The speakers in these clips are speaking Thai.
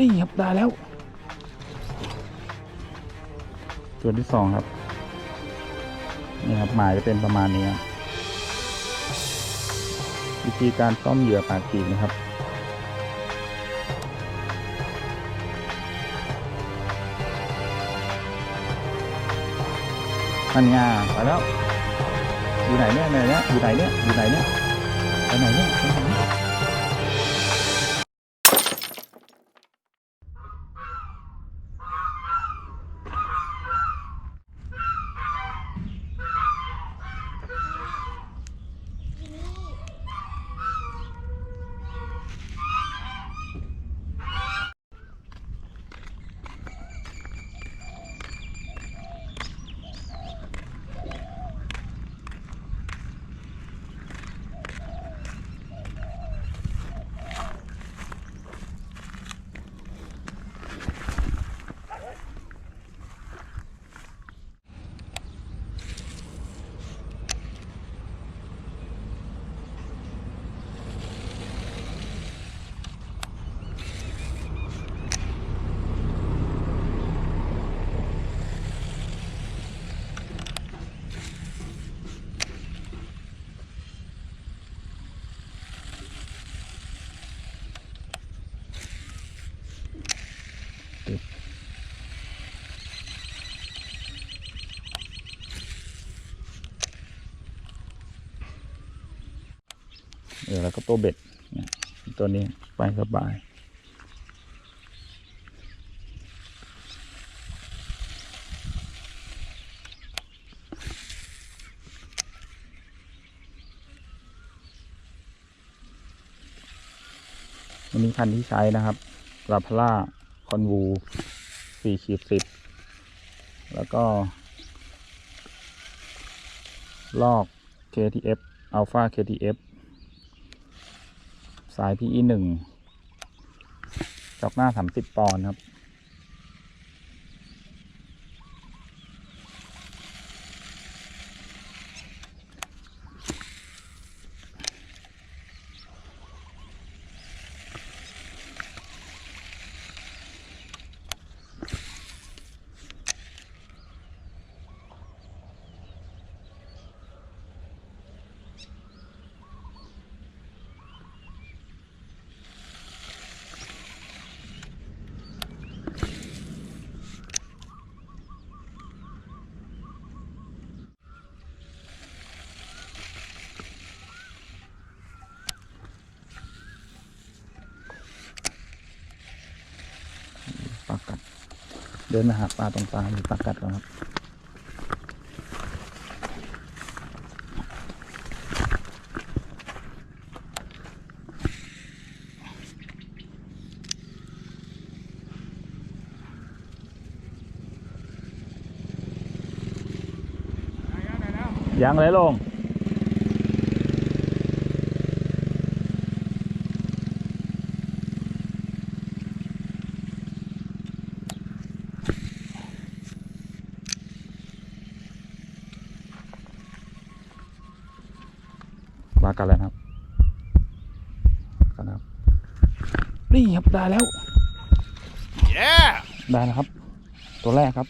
นี่ครับได้แล้ว ตัวที่สองครับ นี่ครับหมายจะเป็นประมาณนี้ครับวิธีการต้มเหยื่อปากกีกนะครับมันงาไปแล้ว อยู่ไหนเนี่ยไหนเนี่ยอยู่ไหนเนี่ยอยู่ไหนเนี่ยไปไหนเนี่ย ออแล้วก็ตัวเบ็ดตัวนี้ไปสบายวันนี้คันที่ใช้นะครับลาพล่าคอนวูสี่ขีดสิบแล้วก็ ลอก KTF Alpha KTF สาย PE หนึ่งจอกหน้าสามสิบปอนด์ครับ เดินมาหาปลาตรงปลาหรือปลากัดก่อนครับยังเลยลง มากันแล้วนะครับกันนะครับนี่ครับได้แล้ว Yeah! ได้แล้วครับ ตัวแรกครับ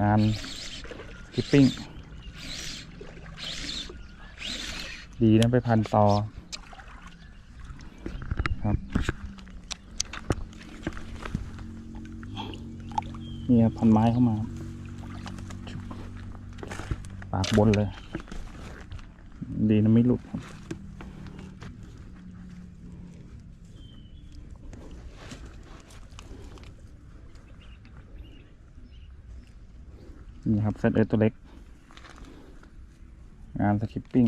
งานกิปปิ้ง ดีนะไปพันต่อ นี่ครับพันไม้เข้ามา ปากบนเลย ดีนะไม่หลุดครับนี่ครับเซตเอตัวเล็ก งานสคิปปิ้ง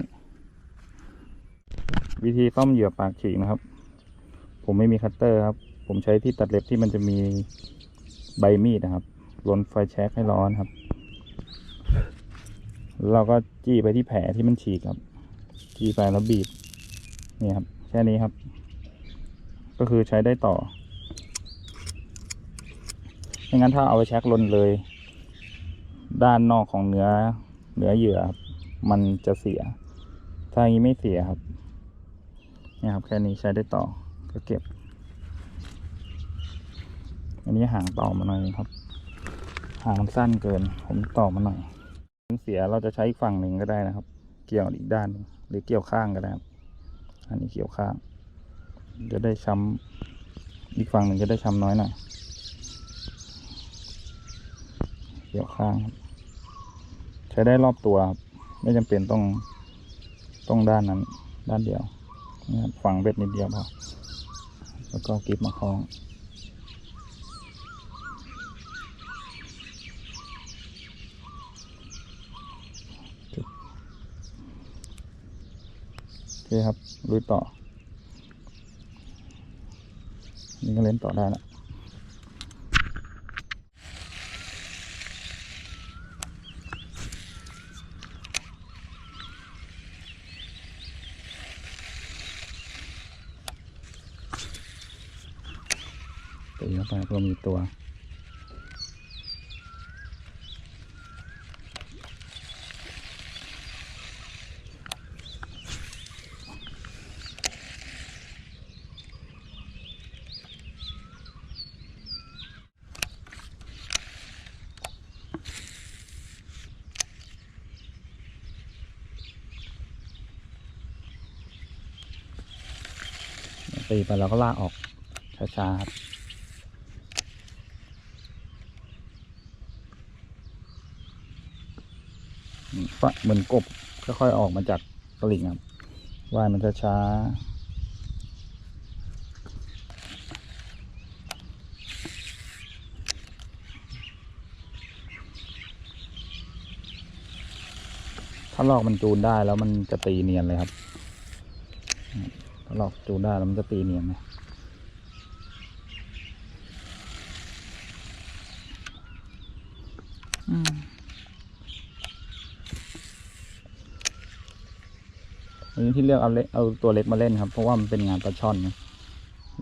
วิธีซ่อมเหยื่อปากฉีกนะครับ ผมไม่มีคัตเตอร์ครับ ผมใช้ที่ตัดเล็บที่มันจะมีใบมีดนะครับ ลนไฟแช็กให้ร้อนครับ เราก็จี้ไปที่แผลที่มันฉีกครับ จี้ไปแล้วบีบ นี่ครับ แค่นี้ครับ ก็คือใช้ได้ต่อไม่งั้นถ้าเอาไปแช็กลนเลย ด้านนอกของเนื้อเนื้อเหยื่อครับมันจะเสีย ถ้าอย่างนี้ไม่เสียครับนี่ครับ แค่นี้ใช้ได้ต่อก็เก็บ อันนี้ห่างต่อมาหน่อยครับ หางมันสั้นเกิน ผมต่อมาหน่อยมันเสียเราจะใช้อีกฝั่งหนึ่งก็ได้นะครับ เกี่ยวอีกด้านหรือเกี่ยวข้างก็ได้ครับอันนี้เกี่ยวข้าง จะได้ช้ำอีกฝั่งหนึ่งจะได้ช้ำน้อยหน่อยเกี่ยวข้าง ใช้ได้รอบตัวไม่จำเป็นต้องต้องด้านนั้น ด้านเดียวนี่ครับฝังเบ็ดนิดเดียวพอแล้วก็กริบมาคล้อง คครับลุยต่อ นี่ก็เล่นต่อได้แล้วตีเข้าไปเพื่อมีตัว ตีไปแล้วก็ลากออกช้าๆครับอืมฟะเหมือนกบค่อยๆออกมาจากตลิ่งครับว่ายมันช้าๆถ้าลอกมันจูนได้แล้วมันจะตีเนียนเลยครับ ถ้าลอกจูนได้แล้วมันจะตีเนียนไหมอืมอันนี้ที่เลือกเอาเล็กเอาตัวเล็กมาเล่นครับ เพราะว่ามันเป็นงานปลาช่อนนะ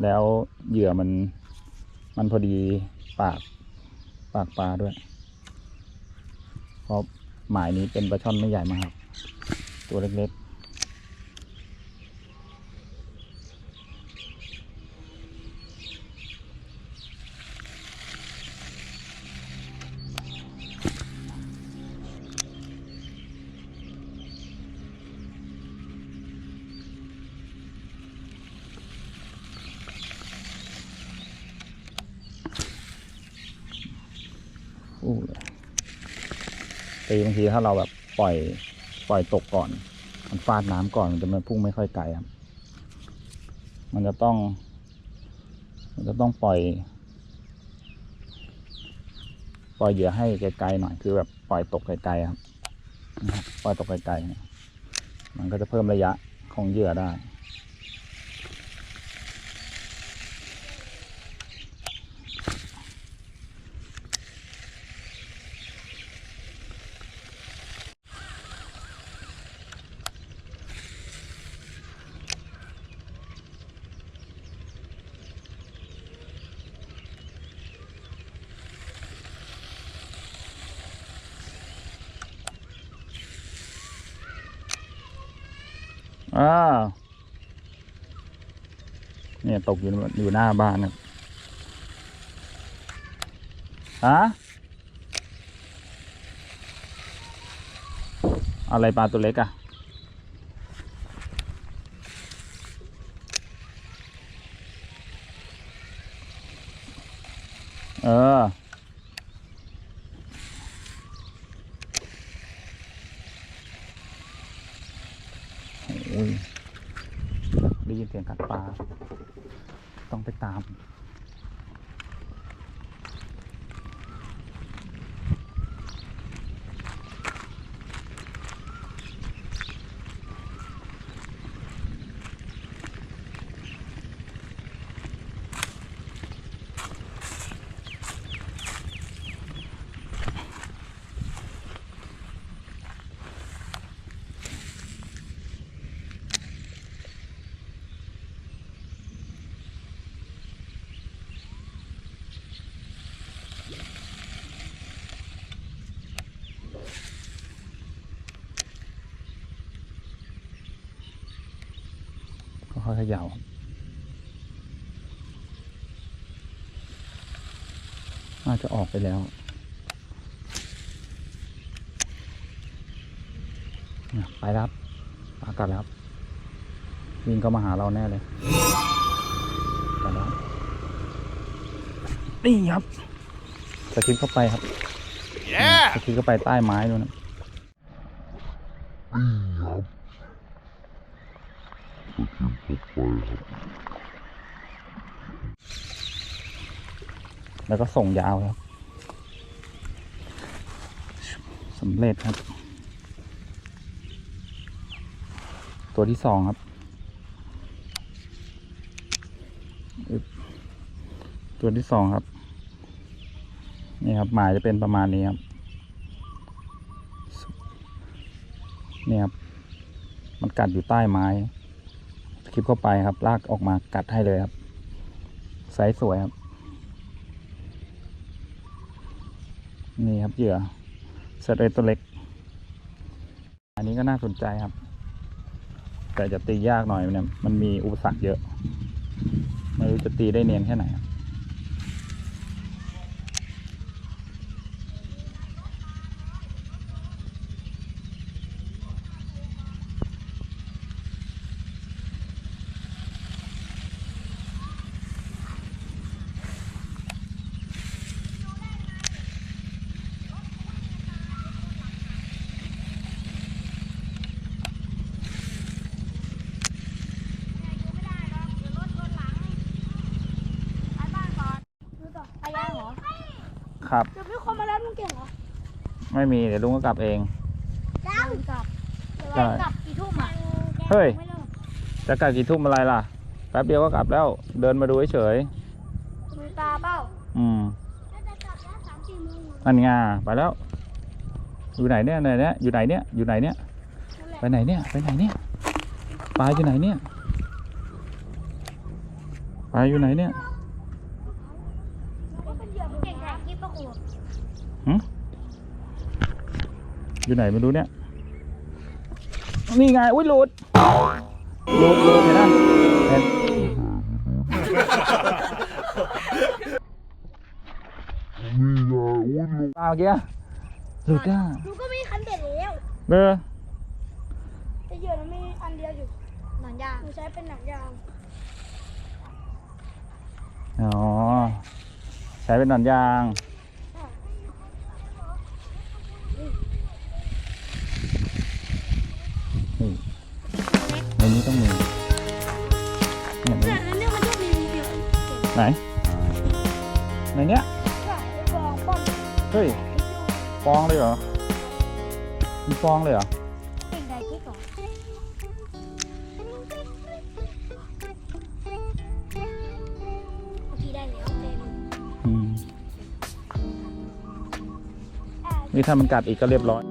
แล้วเหยื่อมัน มันพอดีปาก ปากปลาด้วย เพราะหมายนี้เป็นปลาช่อนไม่ใหญ่มากครับ ตัวเล็กๆ ตีบางทีถ้าเราแบบปล่อยปล่อยตกก่อน มันฟาดน้ำก่อนมันจะไม่พุ่งไม่ค่อยไกลครับ มันจะต้อง มันจะต้องปล่อย ปล่อยเหยื่อให้ไกลๆหน่อยคือแบบปล่อยตกไกลๆครับปล่อยตกไกลๆมันก็จะเพิ่มระยะของเหยื่อได้ อ้าวเนี่ยตกอยู่อยู่หน้าบ้านครับฮะอะไรปลาตัวเล็กอะเออ โอ้ย ได้ยินเสียงกัดปลา ต้องไปตาม อ ค่ อยเขย่าน่าจะออกไปแล้วเนี่ยไปแล้วครับปลากัดแล้วครับวิ่งเข้ามาหาเราแน่เลยกัดแล้วนี่ครับสกิปเข้าไปครับ Yeah! สกิปเข้าไปใต้ไม้นู่นนะ แล้วก็ส่งยาวครับสำเร็จครับ ตัวที่สองครับ ตัวที่สองครับ นี่ครับหมายจะเป็นประมาณนี้ครับ นี่ครับ มันกัดอยู่ใต้ไม้ ลิปเข้าไปครับ ลากออกมากัดให้เลยครับไซส์สวยครับ นี่ครับเหยื่อสเตตัวเล็ก อันนี้ก็น่าสนใจครับ แต่จะตียากหน่อยเนี่ยมันมีอุปสรรคเยอะ ไม่รู้จะตีได้เนียนแค่ไหนครับ ไปย่างเหรอ ครับเดี๋ยวพี่คนมาแล้วมึงเก่งเหรอไม่มีเดี๋ยวลุงก็กลับเองยังกลับใช่ กลับกี่ทุ่มอะเฮ้ย ไม่เลิกจะกลับกี่ทุ่มอะไรล่ะ แป๊บเดียวก็กลับแล้ว เดินมาดูเฉยมือตาเป้าๆอืม น่าจะกลับแล้วสามสี่โมงนั่นไงไปแล้ว อยู่ไหนเนี่ยไหนเนี่ยอยู่ไหนเนี่ยอยู่ไหนเนี่ยไปไหนเนี่ยไปไหนเนี่ยปลาอยู่ไหนเนี่ยปลาอยู่ไหนเนี่ย ก็เป็นเหยื่อเก่งแข่งคลิปประกวด อยู่ไหนไม่รู้เนี่ย นี่ไง อุ้ยหลุดหลุดหลุดเห็นไหมเห็นปลาเมื่อกี้อะหลุดอะดูก็มีคันเบ็ดแล้วเบอร์แต่เหยื่อมันมีอันเดียวอยู่ หนังยางหนูใช้เป็นหนังยาง อ๋อ ใช้เป็นหนอนยาง ไหน ในเนี้ยฟองป้อมเฮ้ยฟองเลยเหรอมีฟองเลยเหรอเก่งไดกิ๊กเหรอเมื่อกี้ได้แล้วเต็มอืมนี่ถ้ามันกัดอีกก็เรียบร้อย